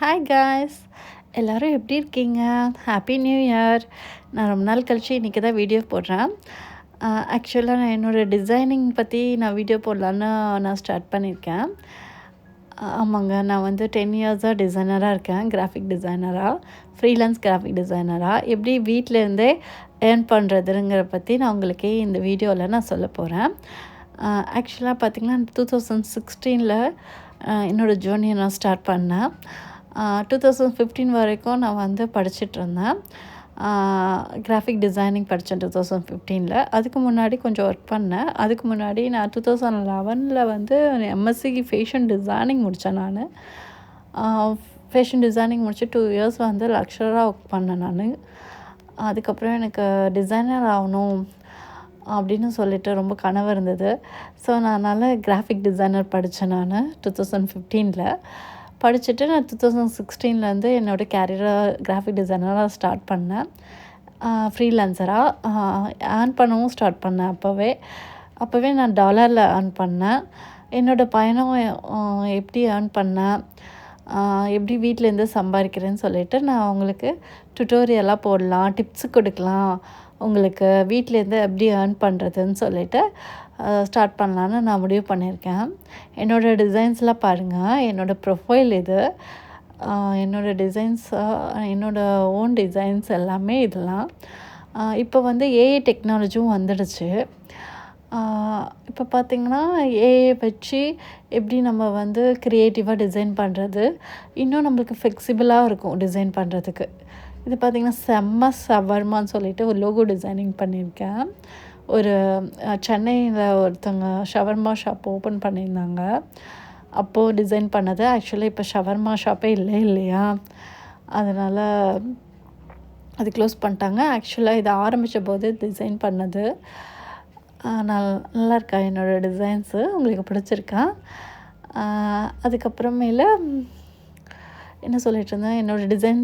Hi guys எல்லோரும் எப்படி இருக்கீங்க? ஹாப்பி நியூ இயர் நான் ரொம்ப நாள் கழிச்சு இன்றைக்கி தான் வீடியோ போடுறேன். ஆக்சுவலாக நான் என்னோடய டிசைனிங் பற்றி நான் வீடியோ போடலான்னு நான் ஸ்டார்ட் பண்ணியிருக்கேன். ஆமாங்க. நான் வந்து டென் இயர்ஸாக டிசைனராக இருக்கேன். கிராஃபிக் டிசைனராக ஃப்ரீலான்ஸ் கிராஃபிக் டிசைனராக எப்படி வீட்டிலேருந்தே ஏர்ன் பண்ணுறதுங்கிற பற்றி நான் உங்களுக்கு இந்த வீடியோவில் நான் சொல்ல போகிறேன் ஆக்சுவலாக பார்த்திங்கன்னா டூ தௌசண்ட் சிக்ஸ்டீனில் என்னோடய ஜேர்னியை நான் ஸ்டார்ட் பண்ணேன். டூ தௌசண்ட் ஃபிஃப்டீன் வரைக்கும் நான் வந்து படிச்சிட்ருந்தேன். கிராஃபிக் டிசைனிங் படித்தேன் டூ தௌசண்ட் ஃபிஃப்டீனில் அதுக்கு முன்னாடி கொஞ்சம் ஒர்க் பண்ணேன். அதுக்கு முன்னாடி நான் டூ தௌசண்ட் லெவனில் வந்து எம்எஸ்சி ஃபேஷன் டிசைனிங் முடித்தேன் நான். ஃபேஷன் டிசைனிங் முடிச்சு டூ இயர்ஸ் வந்து லக்ஷராக ஒர்க் பண்ணேன் நான். அதுக்கப்புறம் எனக்கு டிசைனர் ஆகணும் அப்படின்னு சொல்லிட்டு ரொம்ப கனவு இருந்தது. ஸோ நான் அதனால் கிராஃபிக் டிசைனர் படித்தேன் நான் டூ தௌசண்ட் ஃபிஃப்டீனில் படிச்சுட்டு நான் டூ தௌசண்ட் சிக்ஸ்டீன்லேருந்து என்னோடய கேரியரை கிராஃபிக் டிசைனராக ஸ்டார்ட் பண்ணேன். ஃப்ரீலான்சராக ஏர்ன் பண்ணவும் ஸ்டார்ட் பண்ணேன் அப்போவே. அப்போவே நான் டாலரில் ஏர்ன் பண்ணேன். என்னோடய பயணம் எப்படி ஏர்ன் பண்ணேன் எப்படி வீட்டிலேருந்து சம்பாதிக்கிறேன்னு சொல்லிட்டு நான் அவங்களுக்கு டுட்டோரியலாக போடலாம் டிப்ஸு கொடுக்கலாம் உங்களுக்கு வீட்டிலேருந்து எப்படி ஏர்ன் பண்ணுறதுன்னு சொல்லிட்டு ஸ்டார்ட் பண்ணலான்னு நான் முடிவு பண்ணியிருக்கேன். என்னோடய டிசைன்ஸ்லாம் பாருங்கள் என்னோடய ப்ரொஃபைல் இது. என்னோடய டிசைன்ஸ் என்னோடய ஓன் டிசைன்ஸ் எல்லாமே இதெல்லாம். இப்போ வந்து ஏஐ டெக்னாலஜியும் வந்துடுச்சு. இப்போ பார்த்திங்கன்னா ஏஐ வச்சு எப்படி நம்ம வந்து க்ரியேட்டிவாக டிசைன் பண்ணுறது இன்னும் நம்மளுக்கு ஃப்ளெக்சிபிளாக இருக்கும் டிசைன் பண்ணுறதுக்கு இது பார்த்திங்கன்னா செம்ம சவர்மான்னு சொல்லிட்டு ஒரு லோகோ டிசைனிங் பண்ணியிருக்கேன். ஒரு சென்னையில் ஒருத்தவங்க ஷவர்மா ஷாப் ஓப்பன் பண்ணியிருந்தாங்க. அப்போது டிசைன் பண்ணது. ஆக்சுவலாக இப்போ ஷவர்மா ஷாப்பே இல்லை இல்லையா? அதனால் அது க்ளோஸ் பண்ணிட்டாங்க. ஆக்சுவலாக இதை ஆரம்பித்த போது டிசைன் பண்ணது. நல் நல்லா இருக்கா என்னோடய டிசைன்ஸு உங்களுக்கு பிடிச்சிருக்கா? அதுக்கப்புறமேல என்ன சொல்லிட்டு இருந்தேன் என்னோடய டிசைன்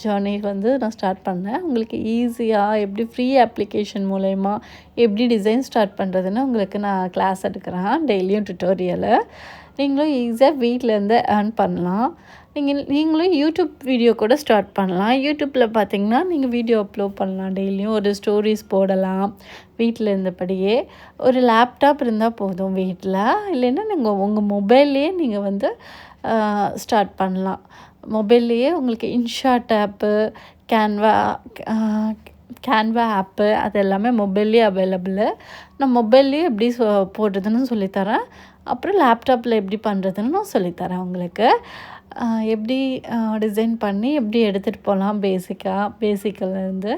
ஜேர்னி வந்து நான் ஸ்டார்ட் பண்ணேன். உங்களுக்கு ஈஸியாக எப்படி ஃப்ரீ அப்ளிகேஷன் மூலயமா எப்படி டிசைன் ஸ்டார்ட் பண்ணுறதுன்னு உங்களுக்கு நான் கிளாஸ் எடுக்கிறேன் டெய்லியும் டுட்டோரியலை நீங்களும் ஈஸியாக வீட்டிலேருந்து ஏர்ன் பண்ணலாம். நீங்கள் நீங்களும் யூடியூப் வீடியோ கூட ஸ்டார்ட் பண்ணலாம். யூடியூப்பில் பார்த்தீங்கன்னா நீங்கள் வீடியோ அப்லோட் பண்ணலாம் டெய்லியும் ஒரு ஸ்டோரிஸ் போடலாம் வீட்டில் இருந்தபடியே. ஒரு லேப்டாப் இருந்தால் போதும் வீட்டில் இல்லைன்னா நீங்கள் உங்கள் மொபைல்லையே நீங்கள் வந்து ஸ்டார்ட் பண்ணலாம். மொபைல்லையே உங்களுக்கு InShot app Canva Canva app அது எல்லாமே மொபைல்லேயே அவைலபிளு நான் மொபைல்லேயே எப்படி சொ போடுறதுன்னு சொல்லித்தரேன். அப்புறம் லேப்டாப்பில் எப்படி பண்ணுறதுன்னு நான் சொல்லித்தரேன் உங்களுக்கு. எப்படி டிசைன் பண்ணி எப்படி எடுத்துகிட்டு போகலாம் பேசிக்காக பேசிக்கிலேருந்து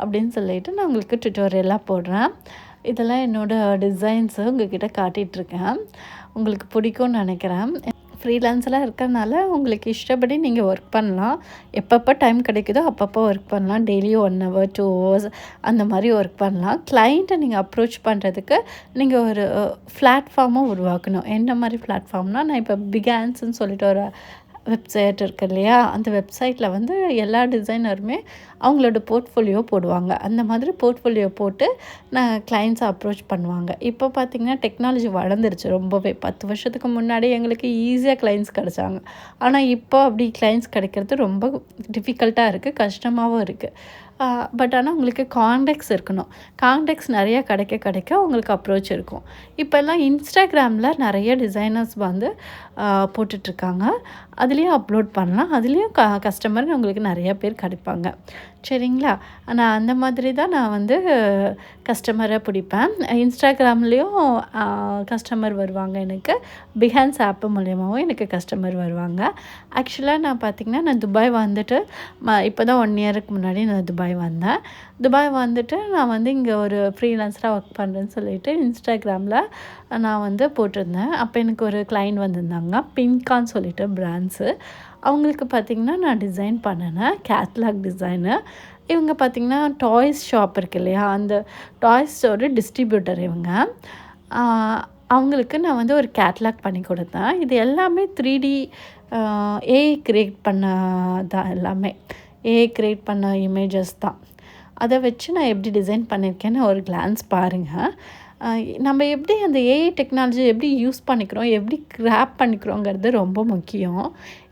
அப்படின்னு சொல்லிட்டு நான் உங்களுக்கு டுட்டோரியலாக போடுறேன். இதெல்லாம் என்னோடய டிசைன்ஸு உங்ககிட்ட காட்டிகிட்ருக்கேன் உங்களுக்கு பிடிக்கும்னு நினைக்கிறேன். ஃப்ரீலான்ஸெலாம் இருக்கிறனால உங்களுக்கு இஷ்டப்படி நீங்கள் ஒர்க் பண்ணலாம். எப்பப்போ டைம் கிடைக்குதோ அப்பப்போ ஒர்க் பண்ணலாம். டெய்லியும் ஒன் ஹவர் டூ ஹவர்ஸ் அந்த மாதிரி ஒர்க் பண்ணலாம். கிளைண்ட்டை நீங்கள் அப்ரோச் பண்ணுறதுக்கு நீங்கள் ஒரு பிளாட்ஃபார்மும் உருவாக்கணும். என்ன மாதிரி பிளாட்ஃபார்ம்னால் நான் இப்போ பிகான்ஸ்ன்னு சொல்லிட்டு ஒரு வெப்சைட் இருக்கு இல்லையா? அந்த வெப்சைட்டில் வந்து எல்லா டிசைனருமே அவங்களோட போர்ட்ஃபோலியோ போடுவாங்க. அந்த மாதிரி போர்ட்ஃபோலியோ போட்டு நான் கிளைண்ட்ஸை அப்ரோச் பண்ணுவாங்க. இப்போ பார்த்திங்கன்னா டெக்னாலஜி வளர்ந்துருச்சு ரொம்பவே. பத்து வருஷத்துக்கு முன்னாடி எங்களுக்கு ஈஸியாக கிளைண்ட்ஸ் கிடச்சாங்க. ஆனால் இப்போ அப்படி கிளைண்ட்ஸ் கிடைக்கிறது ரொம்ப டிஃபிகல்ட்டாக இருக்குது கஷ்டமாகவும் இருக்குது பட் ஆனால் உங்களுக்கு கான்டெக்ட்ஸ் இருக்கணும். கான்டெக்ட்ஸ் நிறைய கிடைக்க கிடைக்க உங்களுக்கு அப்ரோச் இருக்கும். இப்போல்லாம் இன்ஸ்டாகிராமில் நிறைய டிசைனர்ஸ் வந்து போட்டுட்ருக்காங்க. அதுலேயும் அப்லோட் பண்ணலாம். அதுலேயும் க கஸ்டமர் உங்களுக்கு நிறைய பேர் கிடைப்பாங்க. சரிங்களா? நான் அந்த மாதிரி தான் நான் வந்து கஸ்டமரை பிடிப்பேன். இன்ஸ்டாகிராம்லேயும் கஸ்டமர் வருவாங்க எனக்கு. பிஹான்ஸ் ஆப்பு மூலியமாகவும் எனக்கு கஸ்டமர் வருவாங்க. ஆக்சுவலாக நான் பார்த்திங்கன்னா நான் துபாய் வந்துட்டு ம இப்போ தான் ஒன் இயருக்கு முன்னாடி நான் துபாய் வந்தேன். துபாய் வந்துட்டு நான் வந்து இங்கே ஒரு ஃப்ரீலான்ஸராக ஒர்க் பண்ணுறேன்னு சொல்லிட்டு இன்ஸ்டாகிராமில் நான் வந்து போட்டிருந்தேன். அப்போ எனக்கு ஒரு கிளைண்ட் வந்திருந்தாங்க. பின்கான்னு சொல்லிட்டு பிராண்ட்ஸு அவங்களுக்கு பார்த்திங்கன்னா நான் டிசைன் பண்ணினேன் கேட்லாக் டிசைனு இவங்க பார்த்திங்கன்னா டாய்ஸ் ஷாப் இருக்கு இல்லையா அந்த டாய்ஸோட டிஸ்ட்ரிபியூட்டர் இவங்க. அவங்களுக்கு நான் வந்து ஒரு கேட்லாக் பண்ணி கொடுத்தேன். இது எல்லாமே த்ரீ டி ஏஐ க்ரியேட் பண்ண தான் எல்லாமே. ஏஐ க்ரியேட் பண்ண இமேஜஸ் தான். அதை வச்சு நான் எப்படி டிசைன் பண்ணியிருக்கேன்னு ஒரு கிளான்ஸ் பாருங்கள் நம்ம எப்படி அந்த ஏஐ டெக்னாலஜி எப்படி யூஸ் பண்ணிக்கிறோம் எப்படி கிராப் பண்ணிக்கிறோங்கிறது ரொம்ப முக்கியம்.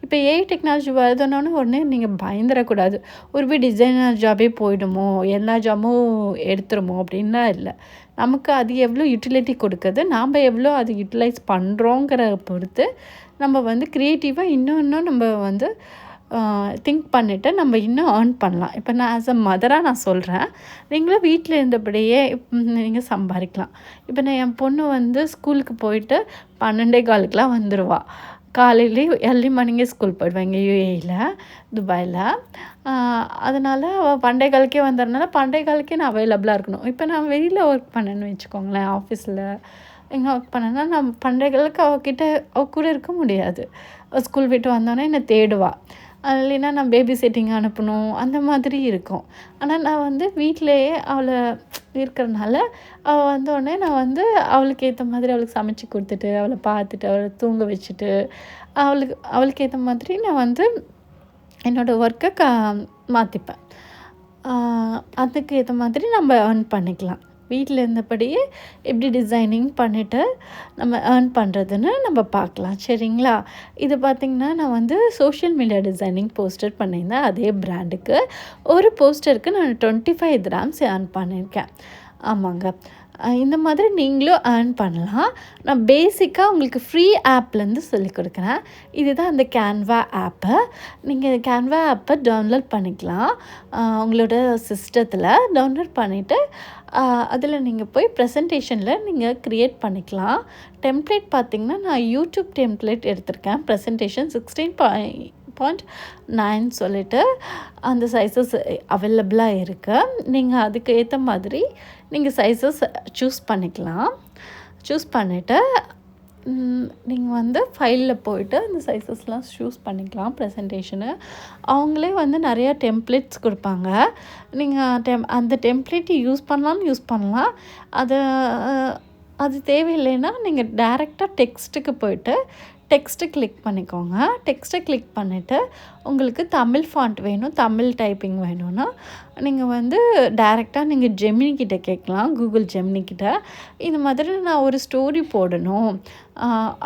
இப்போ ஏஐ டெக்னாலஜி வருதுனோன்னு உடனே நீங்கள் பயந்துடக்கூடாது ஒரு போய் டிசைனர் ஜாபே போயிடுமோ எல்லா ஜாபும் எடுத்துருமோ அப்படின்லாம் இல்லை. நமக்கு அது எவ்வளோ யூட்டிலிட்டி கொடுக்குது நாம் எவ்வளோ அது யூட்டிலைஸ் பண்ணுறோங்கிற பொறுத்து நம்ம வந்து க்ரியேட்டிவாக இன்னும் இன்னும் நம்ம வந்து திங்க் பண்ணிவிட்டு நம்ம இன்னும் ஏர்ன் பண்ணலாம். இப்போ நான் ஆஸ் அ மதராக நான் சொல்கிறேன் நீங்களும் வீட்டில் இருந்தபடியே நீங்கள் சம்பாதிக்கலாம். இப்போ நான் என் பொண்ணு வந்து ஸ்கூலுக்கு போயிட்டு பன்னெண்டே காலுக்கெலாம் வந்துடுவா காலையிலே ஏர்லி மார்னிங்கே ஸ்கூல் போயிடுவாங்க யூஏயில் துபாயில். அதனால் அவள் பண்டை காலுக்கே வந்ததுனால பண்டைய காலுக்கே நான் அவைலபிளாக இருக்கணும். இப்போ நான் வெளியில் ஒர்க் பண்ணேன்னு வச்சுக்கோங்களேன் ஆஃபீஸில் எங்கே ஒர்க் பண்ணேன்னா நான் பண்டைகளுக்கு அவகிட்ட அவ கூட இருக்க முடியாது. ஸ்கூல் விட்டு வந்தோடனே என்னை தேடுவாள் இல்லைன்னா நான் பேபி செட்டிங் அனுப்பணும்? அந்த மாதிரி இருக்கும். ஆனால் நான் வந்து வீட்டிலையே அவளை இருக்கிறனால அவள் வந்தோடனே நான் வந்து அவளுக்கு ஏற்ற மாதிரி அவளுக்கு சமைச்சு கொடுத்துட்டு அவளை பார்த்துட்டு அவளை தூங்க வச்சுட்டு அவளுக்கு அவளுக்கு ஏற்ற மாதிரி நான் வந்து என்னோடய ஒர்க்கை க மாற்றிப்பேன் அதுக்கு ஏற்ற மாதிரி நம்ம ஏர்ன் பண்ணிக்கலாம். வீட்டில் இருந்தபடியே எப்படி டிசைனிங் பண்ணிவிட்டு நம்ம ஏர்ன் பண்ணுறதுன்னு நம்ம பார்க்கலாம். சரிங்களா? இது பார்த்திங்கன்னா நான் வந்து சோஷியல் மீடியா டிசைனிங் போஸ்டர் பண்ணியிருந்தேன். அதே ப்ராண்டுக்கு ஒரு போஸ்டருக்கு நான் டுவெண்ட்டி ஃபைவ் கிராம்ஸ் ஏர்ன் பண்ணியிருக்கேன். ஆமாங்க. இந்த மாதிரி நீங்களும் ஏர்ன் பண்ணலாம். நான் பேசிக்காக உங்களுக்கு ஃப்ரீ ஆப்லேருந்து சொல்லிக் கொடுக்குறேன். இதுதான் அந்த கேன்வா ஆப்பை நீங்கள் கேன்வா ஆப்பை டவுன்லோட் பண்ணிக்கலாம். உங்களோட சிஸ்டத்தில் டவுன்லோட் பண்ணிவிட்டு அதில் நீங்கள் போய் ப்ரெசன்டேஷனில் நீங்கள் க்ரியேட் பண்ணிக்கலாம். டெம்ப்ளேட் பார்த்திங்கன்னா நான் யூடியூப் டெம்ப்ளேட் எடுத்திருக்கேன். Presentation sixteen point point nine சொல்லிட்டு அந்த சைஸஸ் அவைலபிளாக இருக்குது நீங்கள் அதுக்கு ஏற்ற மாதிரி நீங்கள் சைஸஸ் சூஸ் பண்ணிக்கலாம். சூஸ் பண்ணிவிட்டு நீங்கள் வந்து ஃபைலில் போயிட்டு அந்த சைஸஸ்லாம் சூஸ் பண்ணிக்கலாம் ப்ரெசன்டேஷனு அவங்களே வந்து நிறையா டெம்ப்ளேட்ஸ் கொடுப்பாங்க. நீங்கள் டெம் அந்த டெம்ப்ளேட் யூஸ் பண்ணலாம்னு யூஸ் பண்ணலாம். அதை அது தேவையில்லைன்னா நீங்கள் டேரெக்டாக டெக்ஸ்ட்டுக்கு போயிட்டு டெக்ஸ்ட்டு கிளிக் பண்ணிக்கோங்க. டெக்ஸ்ட்டை கிளிக் பண்ணிவிட்டு உங்களுக்கு தமிழ் ஃபாண்ட் வேணும் தமிழ் டைப்பிங் வேணும்னா நீங்கள் வந்து டேரெக்டாக நீங்கள் ஜெமினி கிட்டே கேட்கலாம் கூகுள் ஜெமினி கிட்ட. இந்த மாதிரி நான் ஒரு ஸ்டோரி போடணும்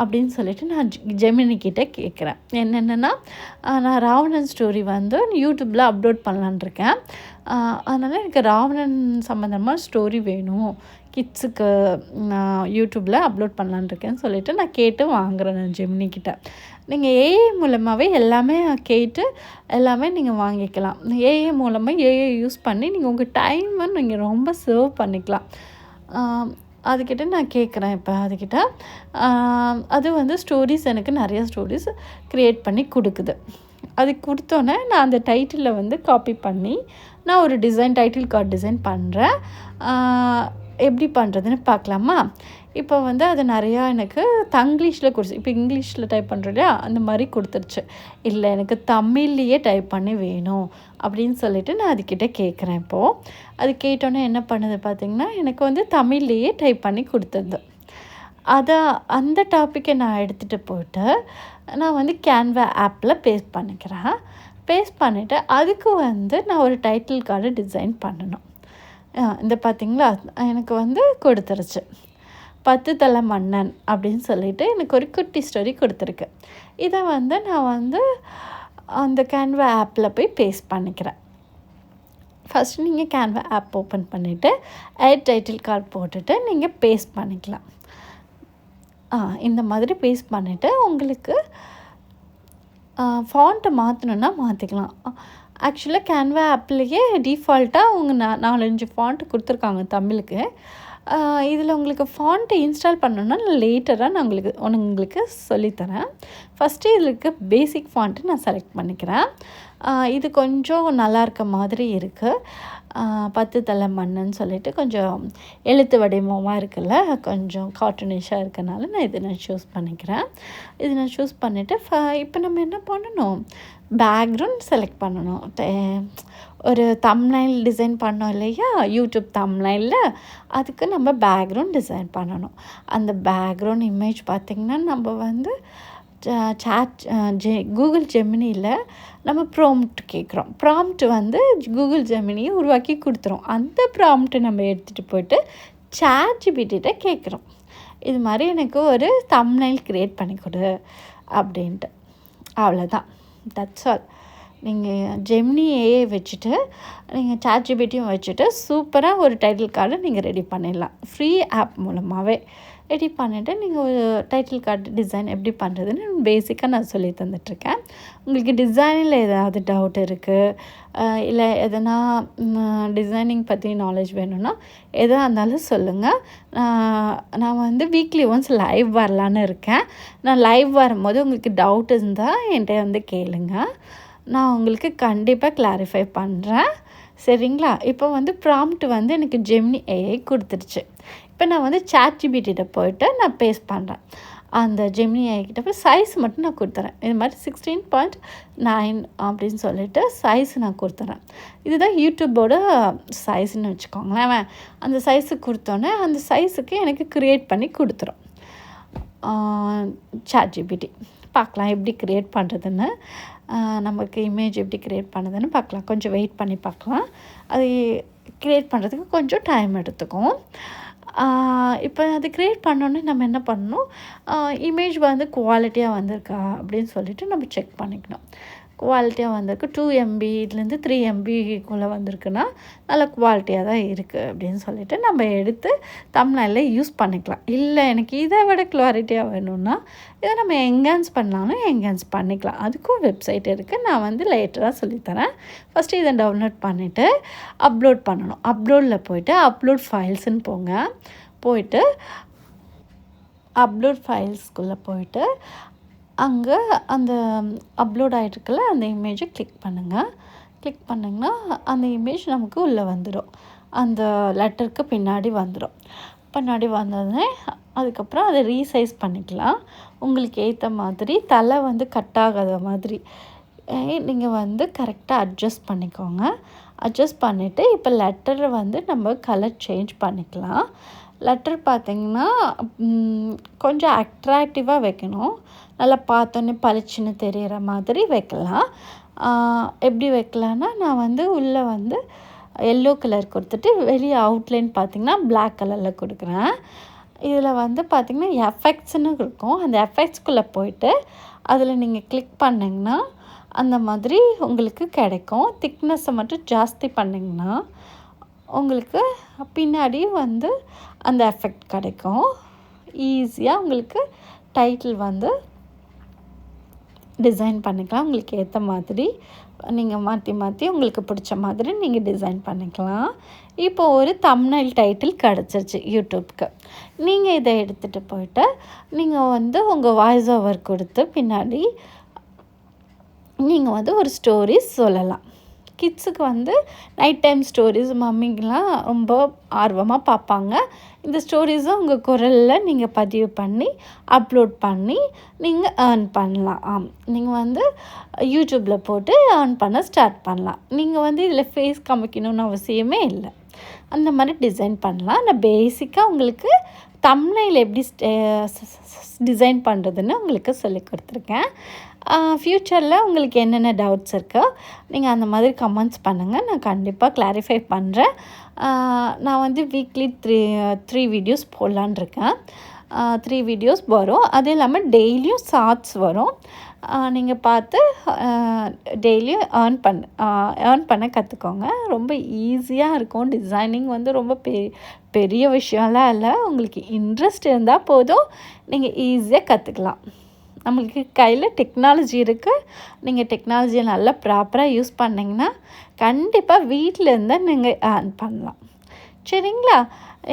அப்படின்னு சொல்லிட்டு நான் ஜெமினி கிட்டே கேட்குறேன். என்னென்னா நான் ராவணன் ஸ்டோரி வந்து யூடியூப்பில் அப்லோட் பண்ணலான் இருக்கேன். அதனால் எனக்கு ராவணன் சம்மந்தமாக ஸ்டோரி வேணும். கிட்ஸுக்கு நான் யூடியூப்பில் அப்லோட் பண்ணலான் இருக்கேன்னு சொல்லிவிட்டு நான் கேட்டு வாங்குகிறேன் நான் ஜெமினிக்கிட்ட நீங்கள் ஏஐ மூலமாகவே எல்லாமே கேட்டு எல்லாமே நீங்கள் வாங்கிக்கலாம். ஏஐ மூலமாக ஏஐ யூஸ் பண்ணி நீங்கள் உங்கள் டைமை நீங்கள் ரொம்ப சேவ் பண்ணிக்கலாம். அதுக்கிட்ட நான் கேட்குறேன் இப்போ அதுக்கிட்ட அது வந்து ஸ்டோரிஸ் எனக்கு நிறைய ஸ்டோரிஸ் க்ரியேட் பண்ணி கொடுக்குது. அது கொடுத்தோன்னே நான் அந்த டைட்டிலில் வந்து காப்பி பண்ணி நான் ஒரு டிசைன் டைட்டில் கார்டு டிசைன் பண்ணுறேன் எப்படி பண்ணுறதுன்னு பார்க்கலாமா? இப்போ வந்து அது நிறையா எனக்கு தங்கிலீஷில் கொடுத்து இப்போ இங்கிலீஷில் டைப் பண்ணுறோம் இல்லையா? அந்த மாதிரி கொடுத்துருச்சு. இல்லை எனக்கு தமிழ்லேயே டைப் பண்ணி வேணும் அப்படின்னு சொல்லிட்டு நான் அதுக்கிட்ட கேட்குறேன் இப்போது அது கேட்டோன்னே என்ன பண்ணுது பார்த்திங்கன்னா எனக்கு வந்து தமிழ்லேயே டைப் பண்ணி கொடுத்துருது அதை அந்த டாப்பிக்கை நான் எடுத்துகிட்டு போயிட்டு நான் வந்து கேன்வா ஆப்பில் பேஸ்ட் பண்ணிக்கிறேன். பேஸ்ட் பண்ணிவிட்டு அதுக்கு வந்து நான் ஒரு டைட்டில் கார்டு டிசைன் பண்ணணும். இந்த பார்த்திங்களா எனக்கு வந்து கொடுத்துருச்சு. பத்து தலை மன்னன் அப்படின்னு சொல்லிட்டு எனக்கு ஒரு குட்டி ஸ்டோரி கொடுத்துருக்கு. இதை வந்து நான் வந்து அந்த கேன்வா ஆப்பில் போய் பேஸ்ட் பண்ணிக்கிறேன். ஃபஸ்ட்டு நீங்கள் கேன்வா ஆப் ஓப்பன் பண்ணிவிட்டு ஏட் டைட்டில் கார்டு போட்டுட்டு நீங்கள் பேஸ்ட் பண்ணிக்கலாம். இந்த மாதிரி பேஸ்ட் பண்ணிவிட்டு உங்களுக்கு ஃபாண்ட்டை மாற்றணுன்னா மாற்றிக்கலாம் ஆக்சுவலாக கேன்வா ஆப்லேயே டிஃபால்ட்டாக அவங்க நா நாலஞ்சு ஃபாண்ட் கொடுத்துருக்காங்க தமிழுக்கு. இதில் உங்களுக்கு ஃபாண்ட்டை இன்ஸ்டால் பண்ணணுன்னா லேட்டராக நான் உங்களுக்கு ஒன்று உங்களுக்கு சொல்லித்தரேன். ஃபஸ்ட்டு இதில் இருக்க பேசிக் ஃபாண்ட்டு நான் செலக்ட் பண்ணிக்கிறேன். இது கொஞ்சம் நல்லா இருக்க மாதிரி இருக்குது பத்து தலை மண்ணுன்னு சொல்லிட்டு கொஞ்சம் எழுத்து வடிவமாக இருக்குல்ல கொஞ்சம் கார்ட்டூனிஷாக இருக்கனால நான் இதை நான் சூஸ் பண்ணிக்கிறேன். இது நான் சூஸ் பண்ணிவிட்டு ஃப இப்போ நம்ம என்ன பண்ணணும்? பேக்ரவுண்ட் செலக்ட் பண்ணணும். ஒரு தம்னைல் டிசைன் பண்ணோம் இல்லையா? யூடியூப் தம்னைலில் அதுக்கு நம்ம பேக்ரவுண்ட் டிசைன் பண்ணணும். அந்த பேக்ரவுண்ட் இமேஜ் பார்த்திங்கன்னா நம்ம வந்து சாட் ஜெ கூகுள் ஜெமினியில் நம்ம ப்ராம்ப்ட் கேட்குறோம் ப்ராம்ப்ட் வந்து கூகுள் ஜெமினியை உருவாக்கி கொடுத்துரும். அந்த ப்ராம்ப்ட்டை நம்ம எடுத்துகிட்டு போயிட்டு சாட் ஜிபிட்டிகிட்ட கேட்குறோம் இது மாதிரி எனக்கு ஒரு தம்னைல் க்ரியேட் பண்ணி கொடு அப்படின்ட்டு. அவ்வளோதான் தட்ஸ் ஆல் நீங்கள் ஜெம்னி ஏஐ வச்சுட்டு நீங்கள் சாட் ஜிபிட்டியும் வச்சுட்டு சூப்பராக ஒரு டைட்டில் கார்டை நீங்கள் ரெடி பண்ணிடலாம். ஃப்ரீ ஆப் மூலமாகவே ரெடி பண்ணிவிட்டு நீங்கள் ஒரு டைட்டில் கார்டு டிசைன் எப்படி பண்ணுறதுன்னு பேசிக்காக நான் சொல்லி தந்துட்டுருக்கேன். உங்களுக்கு டிசைனில் ஏதாவது டவுட் இருக்குது இல்லை எதனா டிசைனிங் பற்றி நாலேஜ் வேணும்னா எதாக இருந்தாலும் சொல்லுங்கள் நான் வந்து வீக்லி ஒன்ஸ் லைவ் வரலான்னு இருக்கேன். நான் லைவ் வரும்போது உங்களுக்கு டவுட் இருந்தால் என்கிட்ட வந்து கேளுங்க. நான் உங்களுக்கு கண்டிப்பாக கிளாரிஃபை பண்ணுறேன் சரிங்களா? இப்போ வந்து ப்ராம்ப்ட் வந்து எனக்கு ஜெமினி ஏஐ கொடுத்துருச்சு. இப்போ நான் வந்து சாட் ஜிபிட்டிகிட்ட போயிட்டு நான் பேஸ்ட் பண்ணுறேன் அந்த ஜெமினி ஐக்கிட்ட போய் சைஸ் மட்டும் நான் கொடுத்துறேன். இது மாதிரி சிக்ஸ்டீன் பாயிண்ட் நைன் அப்படின்னு சொல்லிட்டு சைஸ் நான் கொடுத்துறேன். இதுதான் யூடியூப்போட சைஸ்ன்னு வச்சுக்கோங்களேன். அந்த சைஸு கொடுத்தோன்னே அந்த சைஸுக்கு எனக்கு க்ரியேட் பண்ணி கொடுத்துரும். சாட் ஜிபிடி பார்க்கலாம் எப்படி க்ரியேட் பண்ணுறதுன்னு நமக்கு இமேஜ் எப்படி க்ரியேட் பண்ணுதுன்னு பார்க்கலாம். கொஞ்சம் வெயிட் பண்ணி பார்க்கலாம். அது க்ரியேட் பண்ணுறதுக்கு கொஞ்சம் டைம் எடுத்துக்கும். இப்போ அது க்ரியேட் பண்ணோன்னே நம்ம என்ன பண்ணணும்? இமேஜ் வந்து குவாலிட்டியாக வந்திருக்கா அப்படின்னு சொல்லிட்டு நம்ம செக் பண்ணிக்கணும். குவாலிட்டியாக வந்திருக்கு. டூ எம்பிலேருந்து த்ரீ எம்பிக்குள்ளே வந்திருக்குன்னா நல்ல குவாலிட்டியாக தான் இருக்குது அப்படின்னு சொல்லிட்டு நம்ம எடுத்து தமிழ்நாட்டில் யூஸ் பண்ணிக்கலாம். இல்லை எனக்கு இதை விட குவாலிட்டியாக வேணும்னா இதை நம்ம என்ஹான்ஸ் பண்ணாலும் என்ஹான்ஸ் பண்ணிக்கலாம். அதுக்கும் வெப்சைட் இருக்குது நான் வந்து லேட்டராக சொல்லித்தரேன். ஃபஸ்ட்டு இதை டவுன்லோட் பண்ணிவிட்டு அப்லோட் பண்ணணும். அப்லோடில் போயிட்டு அப்லோட் ஃபைல்ஸுன்னு போங்க. போயிட்டு அப்லோட் ஃபைல்ஸ்குள்ளே போயிட்டு அங்கே அந்த அப்லோட் ஆகிட்டுருக்குல்ல அந்த இமேஜை கிளிக் பண்ணுங்கள் கிளிக் பண்ணிங்கன்னா அந்த இமேஜ் நமக்கு உள்ளே வந்துடும். அந்த லெட்டருக்கு பின்னாடி வந்துடும். பின்னாடி வந்தோடனே அதுக்கப்புறம் அதை ரீசைஸ் பண்ணிக்கலாம். உங்களுக்கு ஏற்ற மாதிரி தலை வந்து கட் ஆகாத மாதிரி. நீங்கள் வந்து கரெக்டாக அட்ஜஸ்ட் பண்ணிக்கோங்க. அட்ஜஸ்ட் பண்ணிவிட்டு இப்போ லெட்டரை வந்து நம்ம கலர் சேஞ்ச் பண்ணிக்கலாம். லெட்டர் பார்த்திங்கன்னா கொஞ்சம் அட்ராக்டிவாக வைக்கணும். நல்லா பார்த்தோன்னே பளிச்சுன்னு தெரிகிற மாதிரி வைக்கலாம். எப்படி வைக்கலான்னா நான் வந்து உள்ளே வந்து எல்லோ கலர் கொடுத்துட்டு வெளியே அவுட்லைன் பார்த்திங்கன்னா பிளாக் கலரில் கொடுக்குறேன். இதில் வந்து பார்த்திங்கன்னா எஃபெக்ட்ஸ்னு இருக்கும். அந்த எஃபெக்ட்ஸ்குள்ளே போயிட்டு அதில் நீங்கள் கிளிக் பண்ணிங்கன்னா அந்த மாதிரி உங்களுக்கு கிடைக்கும். திக்னஸை மட்டும் ஜாஸ்தி பண்ணிங்கன்னா உங்களுக்கு பின்னாடி வந்து அந்த எஃபெக்ட் கிடைக்கும். ஈஸியாக உங்களுக்கு டைட்டில் வந்து டிசைன் பண்ணிக்கலாம். உங்களுக்கு ஏற்ற மாதிரி நீங்கள் மாற்றி மாற்றி உங்களுக்கு பிடிச்ச மாதிரி நீங்கள் டிசைன் பண்ணிக்கலாம். இப்போ ஒரு தம்னைல் டைட்டில் கிடச்சிருச்சு யூடியூப்க்கு. நீங்கள் இதை எடுத்துகிட்டு போயிட்டு நீங்கள் வந்து உங்கள் வாய்ஸ் ஓவர் கொடுத்து பின்னாடி நீங்கள் வந்து ஒரு ஸ்டோரி சொல்லலாம். கிட்ஸுக்கு வந்து நைட் டைம் ஸ்டோரிஸ் மம்மிங்கெலாம் ரொம்ப ஆர்வமாக பார்ப்பாங்க இந்த ஸ்டோரிஸும் உங்கள் குரலில் நீங்கள் பதிவு பண்ணி அப்லோட் பண்ணி நீங்கள் ஏர்ன் பண்ணலாம். ஆம் நீங்கள் வந்து யூடியூப்பில் போட்டு ஏர்ன் பண்ண ஸ்டார்ட் பண்ணலாம். நீங்கள் வந்து இதில் ஃபேஸ் காமிக்கணும்னு அவசியமே இல்லை. அந்த மாதிரி டிசைன் பண்ணலாம். நான் பேசிக்காக உங்களுக்கு தம்னையில் எப்படி டிசைன் பண்ணுறதுன்னு உங்களுக்கு சொல்லி கொடுத்துருக்கேன். ஃப்யூச்சரில் உங்களுக்கு என்னென்ன டவுட்ஸ் இருக்கோ நீங்கள் அந்த மாதிரி கமெண்ட்ஸ் பண்ணுங்கள் நான் கண்டிப்பாக கிளாரிஃபை பண்ணுறேன் நான் வந்து வீக்லி த்ரீ த்ரீ வீடியோஸ் போடலான் இருக்கேன். த்ரீ வீடியோஸ் வரும். அது இல்லாமல் டெய்லியும் ஷார்ட்ஸ் வரும். நீங்கள் பார்த்து டெய்லியும் ஏர்ன் பண்ண ஏர்ன் பண்ண கற்றுக்கோங்க ரொம்ப ஈஸியாக இருக்கும். டிசைனிங் வந்து ரொம்ப பெ பெரிய விஷயம்லாம் இல்லை. உங்களுக்கு இன்ட்ரெஸ்ட் இருந்தால் போதும். நீங்கள் ஈஸியாக கற்றுக்கலாம் நம்மளுக்கு கையில் டெக்னாலஜி இருக்குது நீங்கள் டெக்னாலஜியை நல்லா ப்ராப்பராக யூஸ் பண்ணிங்கன்னா கண்டிப்பாக வீட்டில் இருந்தால் நீங்கள் ஏர்ன் பண்ணலாம். சரிங்களா?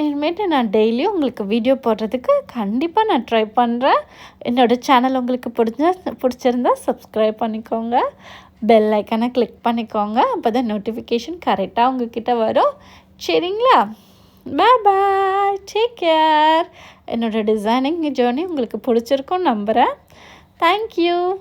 இனிமேட்டு நான் டெய்லியும் உங்களுக்கு வீடியோ போடுறதுக்கு கண்டிப்பாக நான் ட்ரை பண்ணுறேன் என்னோடய சேனல் உங்களுக்கு பிடிச்ச பிடிச்சிருந்தா சப்ஸ்கிரைப் பண்ணிக்கோங்க. பெல் ஐக்கனை கிளிக் பண்ணிக்கோங்க. அப்போ தான் நோட்டிஃபிகேஷன் கரெக்டாக உங்ககிட்ட வரும். சரிங்களா? பாய் பாய் டேக் கேர் என்னோடய டிசைனிங் ஜேர்னி உங்களுக்கு பிடிச்சிருக்கும் நம்புகிறேன் thank you.